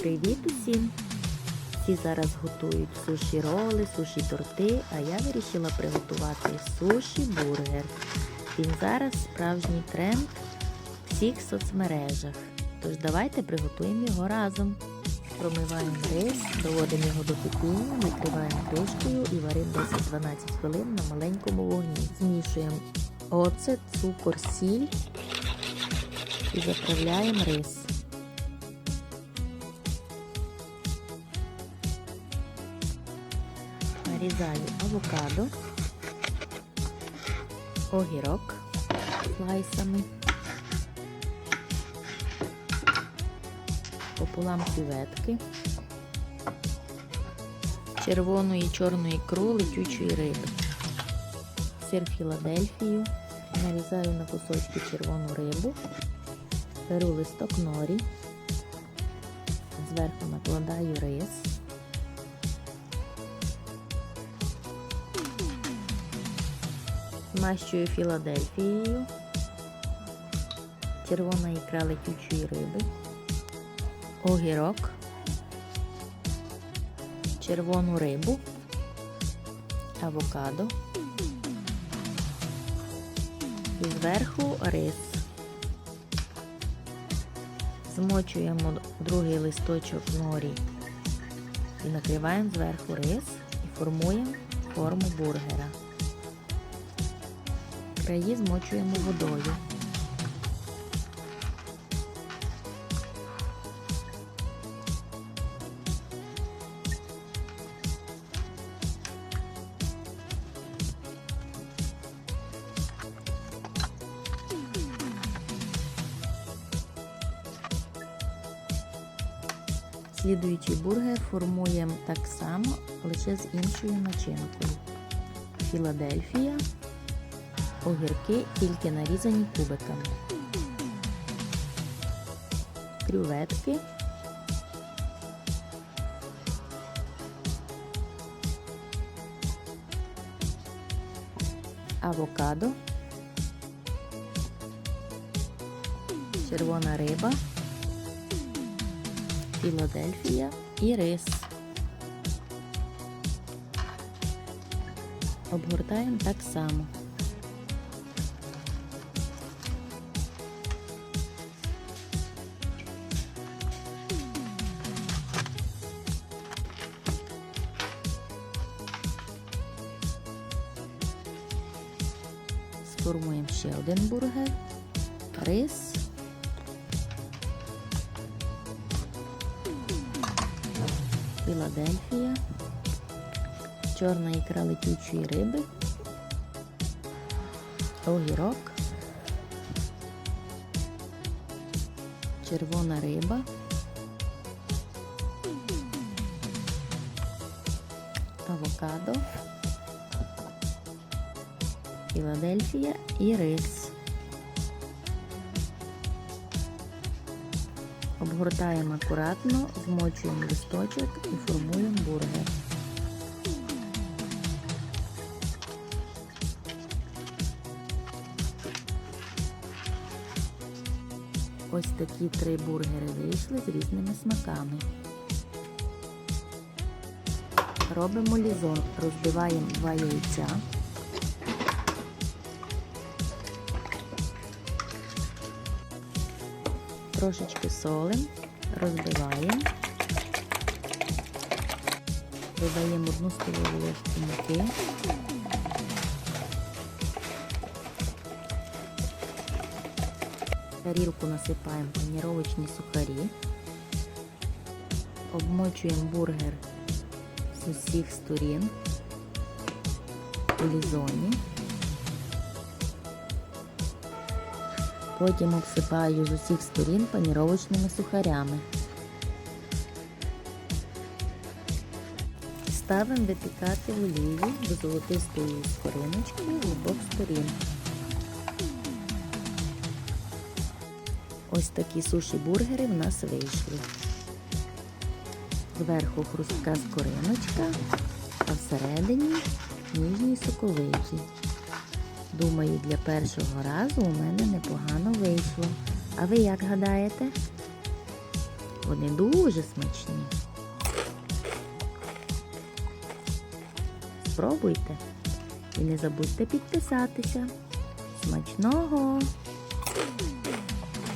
Привіт усім! Всі зараз готують суші роли, суші торти, а я вирішила приготувати суші бургер. Він зараз справжній тренд в всіх соцмережах. Тож давайте приготуємо його разом. Промиваємо рис, доводимо його до кипіння, накриваємо кришкою і варимо 10-12 хвилин на маленькому вогні. Змішуємо оцет, цукор, сіль і заправляємо рис. Нарізаю авокадо, огірок слайсами, пополам креветки, червоної і чорної ікру летючої риби, сир Філадельфію, нарізаю на кусочки червону рибу, беру листок норі, зверху накладаю рис. Змащую Філадельфією, червона ікра летючої риби, огірок, червону рибу, авокадо. І зверху рис. Змочуємо другий листочок норі. І накриваємо зверху рис і формуємо форму бургера. Краї змочуємо водою. Слідуючий бургер формуємо так само, лише з іншою начинкою. Філадельфія огірки тільки нарізані кубиками, крюветки, авокадо, червона риба, Філадельфія і рис. Обгортаємо так само. Сформуємо ще один бургер, рис, Філадельфія, чорна ікра летючої риби, огірок, червона риба, авокадо. Філадельфія і рис. Обгортаємо акуратно, змочуємо листочок і формуємо бургер. Ось такі три бургери вийшли з різними смаками. Робимо лізон, розбиваємо два яйця. Трошечки солим, розбиваємо, додаємо одну столову ложку муки, тарілку насипаємо паніровочні сухарі, обмочуємо бургер з усіх сторін у лізоні. Потім обсипаю з усіх сторін паніровочними сухарями. Ставимо випікати в олії до золотистої скориночки з обох сторін. Ось такі суші-бургери в нас вийшли. Зверху хрустка скориночка, а всередині ніжні соковиті. Думаю, для першого разу у мене непогано вийшло. А ви як гадаєте? Вони дуже смачні. Спробуйте і не забудьте підписатися. Смачного!